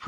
พ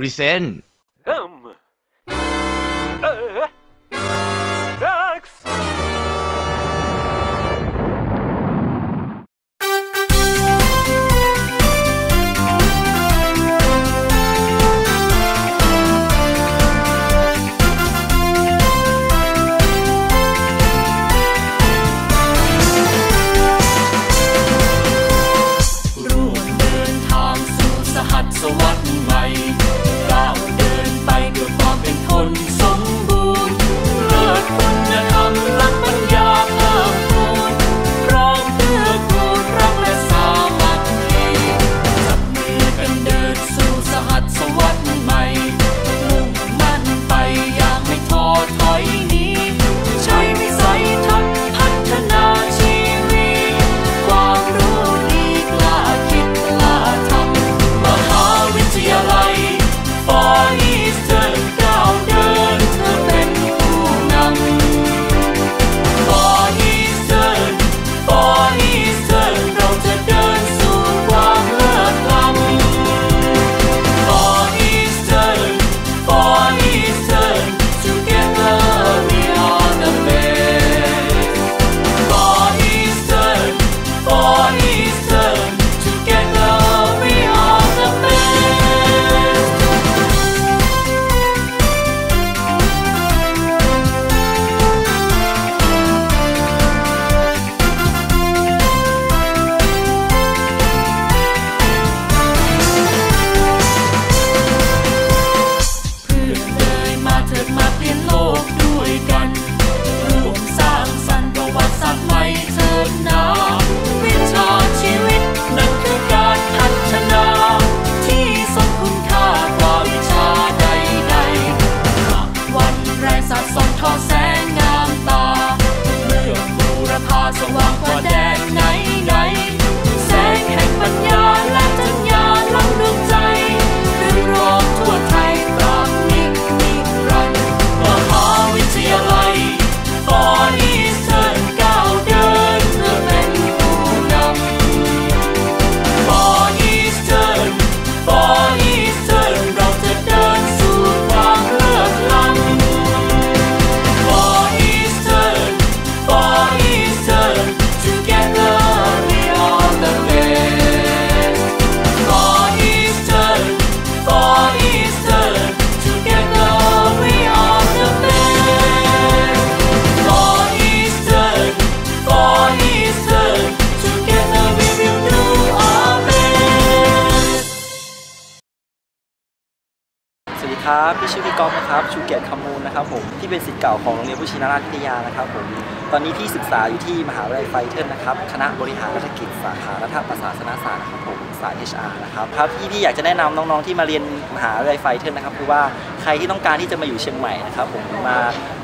ครับพี่ชื่อพี่กอฟนะครับชูเกียรติคำมูลนะครับผมที่เป็นศิษย์เก่าของโรงเรียนผู้ชินาราชวิทยานะครับผมตอนนี้พี่ศึกษาอยู่ที่มหาวิทยาลัยไฟเทิลนะครับคณะบริหารรัฐกิจสาขารัฐประศาสนศาสตร์นะครับผมสาย HR นะครับครับที่พี่อยากจะแนะนำน้องๆที่มาเรียนมหาวิทยาลัยไฟเทิลนะครับคือว่าใครที่ต้องการที่จะมาอยู่เชียงใหม่นะครับผมมา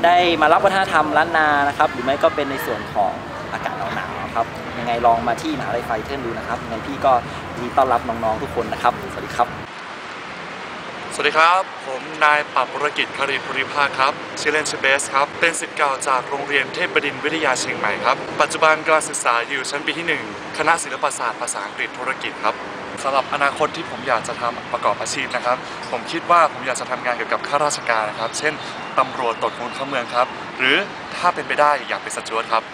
ได้มารับวัฒนธรรมล้านนานะครับหรือไม่ก็เป็นในส่วนของอากาศหนาวๆครับยังไงลองมาที่มหาวิทยาลัยไฟเทิลดูนะครับยังไงพี่ก็ยินดีต้อนรับน้องๆทุกคนนะครับสวัสดีครับ สวัสดีครับ ผมนายปรับธุรกิจคารีภูริภาคครับชื่อเล่นชื่อเบสครับ เป็นศิษย์เก่าจากโรงเรียนเทพบดินทร์วิทยาเชียงใหม่ครับ ปัจจุบันกำลังศึกษาอยู่ชั้นปีที่ 1 คณะศิลปศาสตร์ภาษาอังกฤษธุรกิจครับสำหรับอนาคตที่ผมอยากจะทำประกอบอาชีพนะครับ ผมคิดว่าผมอยากจะทำงานเกี่ยวกับข้าราชการนะครับ เช่นตำรวจตรวจคนเข้าเมืองครับ หรือถ้าเป็นไปได้อยากเป็นสจวตครับ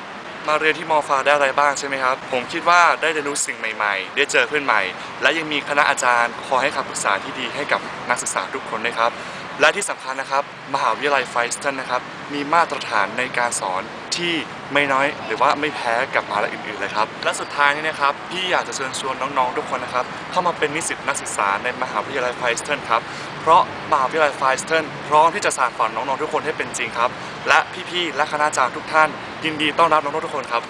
มาเรียนที่มอฟาได้อะไรบ้างใช่ไหมครับ ผมคิดว่าได้เรียนรู้สิ่งใหม่ ๆ ได้เจอเพื่อนใหม่ และยังมีคณะอาจารย์คอยให้คำปรึกษาที่ดีให้กับนักศึกษาทุกคนด้วยครับ และที่สำคัญนะครับ มหาวิทยาลัยไฟสตันนะครับ มีมาตรฐานในการสอนที่ไม่น้อยหรือว่าไม่แพ้กับมหาลัยอื่นๆเลยครับ และสุดท้ายนี้นะครับพี่อยากจะเชิญชวนน้องๆทุกคนนะครับ เข้ามาเป็นนิสิตนักศึกษาในมหาวิทยาลัยไฟสตันครับ เพราะมหาวิทยาลัยไฟสตันพร้อมที่จะสานฝันน้องๆทุกคนให้เป็นจริงครับ และพี่ๆและคณาจารย์ทุกท่าน ยินดีต้อนรับน้องๆทุกคนครับ